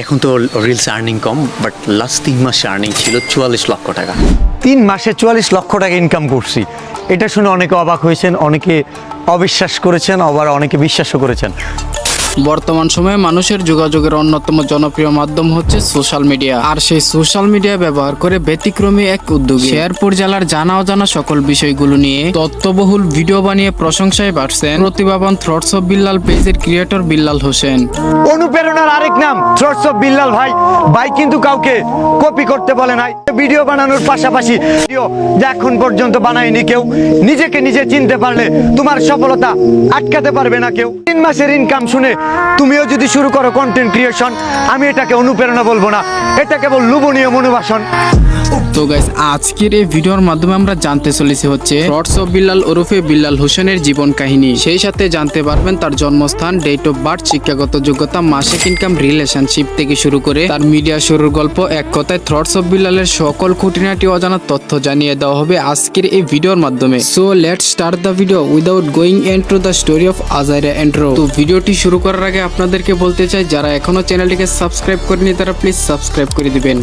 এখন তো reels earning কম বাট লাস্ট তিন মাসে আর্নিং ছিল চুয়াল্লিশ লক্ষ টাকা। তিন মাসে চুয়াল্লিশ লক্ষ টাকা ইনকাম করছি। এটা শুনে অনেকে অবাক হয়েছেন, অনেকে অবিশ্বাস করেছেন, আবার অনেকে বিশ্বাসও করেছেন। বর্তমান সময়ে মানুষের যোগাযোগের অন্যতম জনপ্রিয় মাধ্যম হচ্ছে সোশ্যাল মিডিয়া। আর সেই সোশ্যাল মিডিয়া ব্যবহার করে ব্যতিক্রমী এক উদ্যোগ শেয়ারপুর জেলার জানা অজানা সকল বিষয়গুলো নিয়ে তথ্যবহুল ভিডিও বানিয়ে প্রশংসায় বাড়ছেন প্রতিভাবান থ্রটস অফ বিল্লাল পেজের ক্রিয়েটর বিল্লাল হোসেন। অনুপ্রেরণার আরেক নাম থ্রটস অফ বিল্লাল ভাই। ভাই কিন্তু কাউকে কপি করতে বলে নাই। ভিডিও বানানোর পাশাপাশি যা এখন পর্যন্ত বানায়নি কেউ, নিজেকে নিজে চিনতে পারলে তোমার সফলতা আটকাতে পারবে না কেউ। তিন মাসের ইনকাম শুনে তুমিও যদি শুরু করো কন্টেন্ট ক্রিয়েশন আমি এটাকে অনুপ্রেরণা বলব না। এটা কেবল লুবনীয় মনোবাসন। তো গাইস আজকের এই ভিডিওর মাধ্যমে আমরা জানতে চলেছি হচ্ছে থ্রটস অফ বিল্লাল ওরফে বিল্লাল হোসেনের জীবন কাহিনী। সেই সাথে জানতে পারবেন তার জন্মস্থান ডেট অফ বার্থ শিক্ষাগত যোগ্যতা, মাসিক ইনকাম রিলেশনশিপ থেকে শুরু করে তার মিডিয়া শুরুর গল্প, এক কথায় থ্রটস অফ বিল্লালের সকল খুঁটিনাটি অজানা তথ্য জানিয়ে দেওয়া হবে আজকের এই ভিডিওর মাধ্যমে। So let start the video without going end to the story of আজাইরা এন্ট্রো তো ভিডিওটি শুরু করার আগে আপনাদেরকে বলতে চাই, যারা এখনও চ্যানেলটিকে সাবস্ক্রাইব করেনি তারা প্লিজ সাবস্ক্রাইব করে দিবেন।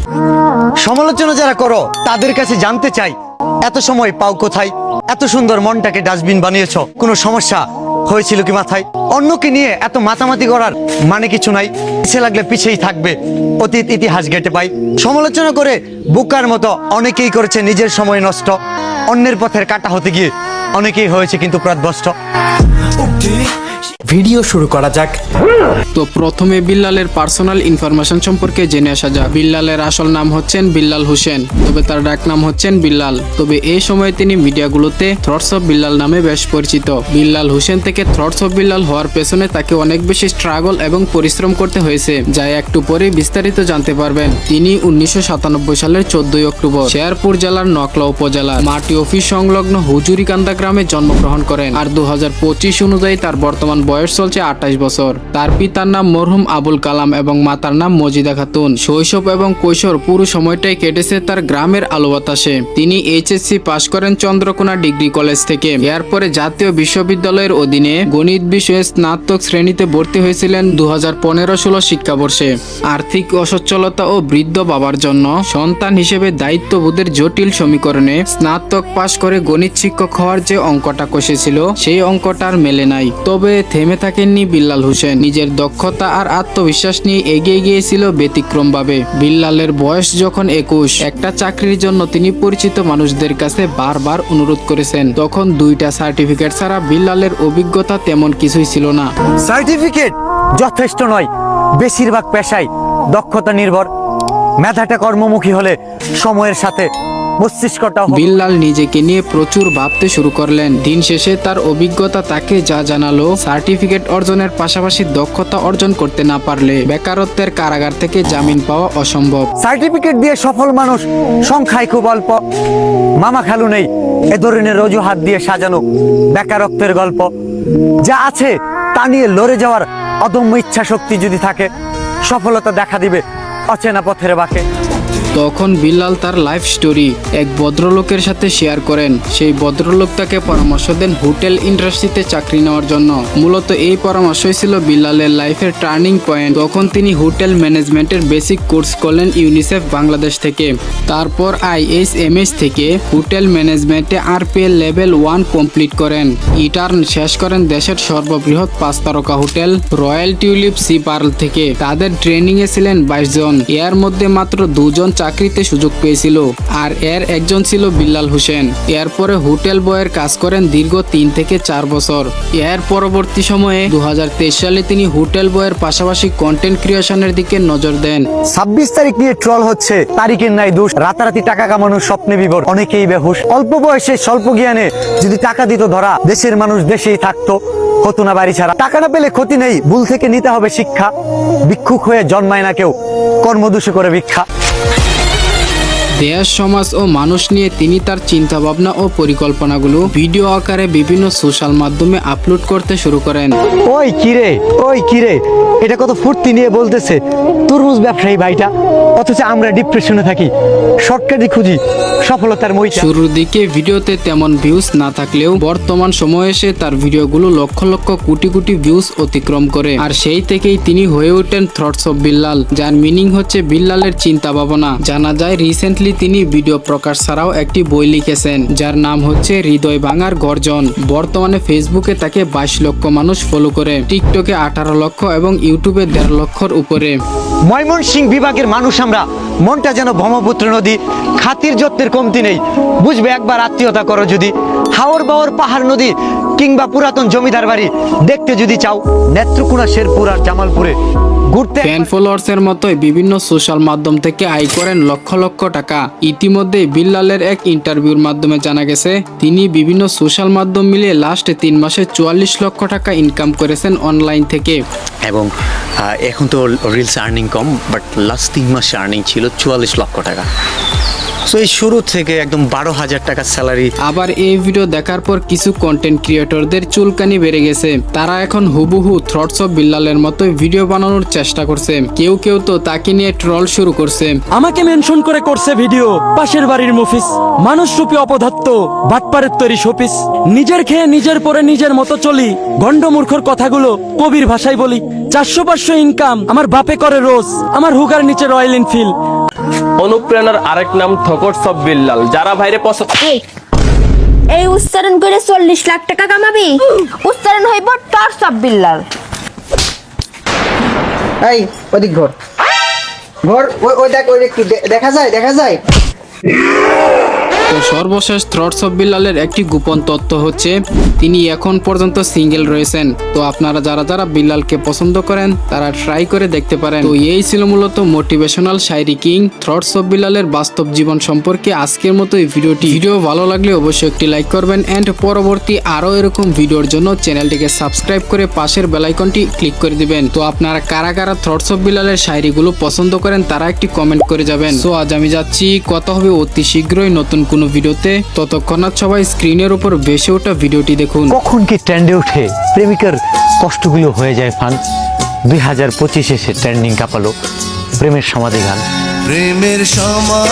সমালোচনা যারা করো, তাদের কাছে জানতে চাই, এত সময় পাও কোথায়? এত সুন্দর মনটাকে ডাস্টবিন বানিয়েছ, কোনো সমস্যা? হয়েছিল কি মাথায়? অন্যকে নিয়ে এত মাতামাতি করার মানে কিছু নাই। পিছিয়ে লাগলে পিছিয়েই থাকবে। অতীত, ইতিহাস গেটে পাই। সমালোচনা করে বুকার মতো অনেকেই করেছে নিজের সময় নষ্ট। অন্যের পথের কাটা হতে গিয়ে অনেকেই হয়েছে কিন্তু প্রাতভষ্ট ভিডিও শুরু করা যাক। তো প্রথমে বিল্লালের পার্সোনাল ইনফরমেশন সম্পর্কে জেনে আসা যাক। বিল্লালের আসল নাম হচ্ছেন বিল্লাল হোসেন, তবে তার ডাক নাম হচ্ছেন বিল্লাল। তবে এই সময় তিনি মিডিয়াগুলোতে থ্রটস অফ বিল্লাল নামে বেশ পরিচিত। বিল্লাল হোসেন থেকে থ্রটস অফ বিল্লাল হওয়ার পেছনে তাকে অনেক বেশি স্ট্রাগল এবং পরিশ্রম করতে হয়েছে, যা একটু পরে বিস্তারিত জানতে পারবেন। তিনি উনিশশো সাতানব্বই সালের চোদ্দই অক্টোবর শেয়ারপুর জেলার নকলা উপজেলা মাটি অফিস সংলগ্ন হুজুরিকান্দা গ্রামে জন্মগ্রহণ করেন। আর দু হাজার পঁচিশ অনুযায়ী তার বর্তমান বয়স চলছে আঠাশ বছর। তার পিতার নাম মরহুম আবুল কালাম এবং মাতার নাম মজিদা খাতুন। শৈশব এবং কৈশোর পুরো সময়টাই কেটেছে তার গ্রামের আলো বাতাসে তিনি এইচএসসি পাশ করেন চন্দ্রকোনা ডিগ্রি কলেজ থেকে। এরপরে জাতীয় বিশ্ববিদ্যালয়ের অধীনে গণিত বিষয়ে স্নাতক শ্রেণীতে ভর্তি হয়েছিলেন দু হাজার পনেরো ষোলো শিক্ষাবর্ষে। আর্থিক অসচ্ছলতা ও বৃদ্ধ বাবার জন্য সন্তান হিসেবে দায়িত্ববোধের জটিল সমীকরণে স্নাতক পাশ করে গণিত শিক্ষক হওয়ার যে অঙ্কটা কষেছিল, সেই অঙ্কটা আর মেলে নাই। তবে থেমে থাকেননি বিল্লাল হোসেন। নিজের দক্ষতা আর আত্মবিশ্বাস নিয়ে এগিয়ে গিয়েছিল ব্যতিক্রমভাবে। বিল্লালের বয়স যখন একুশ, একটা চাকরির জন্য তিনি পরিচিত মানুষদের কাছে বারবার অনুরোধ করেছেন। তখন দুইটা সার্টিফিকেট ছাড়া বিল্লালের অভিজ্ঞতা তেমন কিছুই ছিল না। সার্টিফিকেট যথেষ্ট নয়, বেশিরভাগ পেশায় দক্ষতা নির্ভর। মেধাটা কর্মমুখী হলে সময়ের সাথে মস্তিষ্কটা বিল্লাল নিজেকে নিয়ে প্রচুর ভাবতে শুরু করলেন। দিন শেষে তার অভিজ্ঞতা তাকে যা জানালো সার্টিফিকেট অর্জনের পাশাপাশি দক্ষতা অর্জন করতে না পারলে বেকারত্বের কারাগার থেকে জামিন পাওয়া অসম্ভব। সার্টিফিকেট দিয়ে সফল মানুষ সংখ্যায় খুব অল্প। মামা খালু নেই এ ধরনের অজুহাত দিয়ে সাজানো বেকারত্বের গল্প। যা আছে তা নিয়ে লড়ে যাওয়ার অদম্য ইচ্ছা শক্তি যদি থাকে সফলতা দেখা দিবে অচেনা পথের বাকে। তখন বিল্লাল তার লাইফ স্টোরি এক ভদ্রলোকের সাথে শেয়ার করেন। সেই ভদ্রলোক তাকে পরামর্শ দেন হোটেল ইন্ডাস্ট্রিতে চাকরি নেওয়ার জন্য। মূলত এই পরামর্শই ছিল বিল্লালের লাইফের টার্নিং পয়েন্ট। তখন তিনি হোটেল ম্যানেজমেন্টের বেসিক কোর্স করলেন ইউনিসেফ বাংলাদেশ থেকে। তারপর আইএসএমএস থেকে হোটেল ম্যানেজমেন্টে আরপিএল লেভেল ওয়ান কমপ্লিট করেন। ইটার্ন শেষ করেন দেশের সর্ববৃহৎ পাঁচ তারকা hotel Royal Tulip Sea Pearl থেকে। তাদের ট্রেনিংয়ে ছিলেন বাইশ জন। এর মধ্যে মাত্র দুজন চাকরিতে সুযোগ পেয়েছিল আর এর একজন ছিল বিল্লাল হোসেন। এরপরে হোটেল বয়ের কাজ করেন দীর্ঘ তিন থেকে চার বছর। এর পরবর্তী সময়ে দু সালে তিনি হোটেল বয়ের পাশাপাশি কন্টেন্ট ক্রিয়েশনের দিকে নজর দেন। ছাব্বিশ তারিখ নিয়ে ট্রল হচ্ছে, তারিখের নাই দোষ, রাতারাতি টাকা কামানোর স্বপ্নে বিভোর, অনেকেই বেহুশ। অল্প বয়সে স্বল্প জ্ঞানে যদি টাকা দিত ধরা, দেশের মানুষ দেশেই থাকতো, হতো না বাড়ি ছাড়া। টাকা না পেলে ক্ষতি নেই, ভুল থেকে নিতে হবে শিক্ষা। ভিক্ষুক হয়ে জন্মায় না কেউ, কর্মদোষী করে ভিক্ষা। দেশ সমাজ ও মানুষ নিয়ে তিনি তার চিন্তা ভাবনা ও পরিকল্পনাগুলো ভিডিও আকারে বিভিন্ন সোশ্যাল মাধ্যমে আপলোড করতে শুরু করেন। ওই কিরে ওই কিরে এটা কত ফুর্তি নিয়ে বলতেছে। তরমুজ ব্যবসায়ী ভাইটা? অথচ আমরা ডিপ্রেশনে থাকি। শর্টকাটই খুঁজি সফলতার মইটা। শুরুর দিকে ভিডিওতে তেমন ভিউজ না থাকলেও বর্তমান সময়ে এসে তার ভিডিওগুলো লক্ষ লক্ষ কোটি কোটি ভিউজ অতিক্রম করে। আর সেই থেকেই তিনি হয়ে ওঠেন থ্রটস অফ বিল্লাল যার মিনিং হচ্ছে বিল্লালের চিন্তা ভাবনা জানা যায় রিসেন্টলি তিনি ভিডিও প্রকাশ ছাড়াও একটি বই লিখেছেন, যার নাম হচ্ছে হৃদয় ভাঙার গর্জন। বর্তমানে ফেসবুকে তাকে বাইশ লক্ষ মানুষ ফলো করে টিকটকে আঠারো লক্ষ এবং ইউটিউবে দেড় লক্ষর উপরে। ময়মনসিং বিভাগের মানুষ আমরা, মনটা যেন ব্রহ্মপুত্র নদী, খাতির যত্নের কমতি নেই। বুঝবে একবার আত্মীয়তা করো যদি। হাওর বাওর পাহাড় নদী কিংবা পুরাতন জমিদার বাড়ি দেখতে যদি চাও নেত্রকোনা শেরপুর আর জামালপুরে ঘুরতে ফ্যান ফলোয়ার্স এর মতোই বিভিন্ন সোশ্যাল মাধ্যম থেকে আয় করেন লক্ষ লক্ষ টাকা। ইতিমধ্যে বিল্লালের এক ইন্টারভিউর মাধ্যমে জানা গেছে তিনি বিভিন্ন সোশ্যাল মাধ্যম মিলিয়ে লাস্ট তিন মাসে চুয়াল্লিশ লক্ষ টাকা ইনকাম করেছেন অনলাইন থেকে। এবং এখন তো রিলস আর্নিং কম বাট লাস্ট তিন মাসে আর্নিং ছিল চুয়াল্লিশ লক্ষ টাকা। সো এই শুরু থেকে একদম বারো হাজার টাকা স্যালারি আবার এই ভিডিও দেখার পর কিছু কন্টেন্ট ক্রিয়েটরদের চুলকানি বেড়ে গেছে। তারা এখন হুবহু থ্রটস অফ বিল্লালের মতো ভিডিও বানানোর চেষ্টা করছে। কেউ কেউ তো তাকে নিয়ে ট্রল শুরু করছে। আমাকে মেনশন করে করছে ভিডিও পাশের বাড়ির মুফিস। মানুষ রূপী অপদার্থ বাটপারের তৈরি শোপিস। নিজের খেয়ে নিজের পরে নিজের মতো চলি। গন্ডমূর্খর কথাগুলো কবির ভাষায় বলি। চারশো পাঁচশো ইনকাম আমার বাপে করে রোজ। আমার হুগার নিচে রয়্যাল এনফিল্ড অনুপ্রেরণার আরেক নাম থকট সব বিল্লাল। যারা ভাইরে পছন্দ এই উচ্চারণ করে চল্লিশ লাখ টাকা কামাবি? উচ্চারণ হইব টর অফ বিল্লাল। এই ওদিক ঘর। ঘর ওই ওই দেখ ওই একটু দেখা যায় দেখা যায়। তো সর্বশেষ থ্রটস অফ বিল্লালের একটি গোপন তথ্য হচ্ছে, তিনি এখন পর্যন্ত সিঙ্গেল রয়েছেন। তো আপনারা যারা যারা বিল্লালকে পছন্দ করেন, তারা ট্রাই করে দেখতে পারেন। তো এই ছিল মূলত motivational shayari king thoughts of বিল্লালের বাস্তব জীবন সম্পর্কে আজকের মতো এই ভিডিওটি। ভিডিও ভালো লাগলে অবশ্যই একটি লাইক করবেন অ্যান্ড পরবর্তী আরও এরকম ভিডিওর জন্য চ্যানেলটিকে সাবস্ক্রাইব করে পাশের বেলাইকনটি ক্লিক করে দিবেন। তো আপনারা কারা কারা থ্রটস অফ বিল্লালের শায়রিগুলো পছন্দ করেন, তারা একটি কমেন্ট করে যাবেন। তো আজ আমি যাচ্ছি, কথা হবে অতি শীঘ্রই নতুন কোনো ভিডিওতে ততক্ষণাৎ সবাই স্ক্রিনের উপর ভেসে ওঠা ভিডিওটি দেখুন। কখন কি ট্রেন্ডে ওঠে প্রেমিকার কষ্টগুলো হয়ে যায় ফান। দুই হাজার পঁচিশে সে ট্রেন্ডিং কাপালো প্রেমের সমাধি গান প্রেমের সময়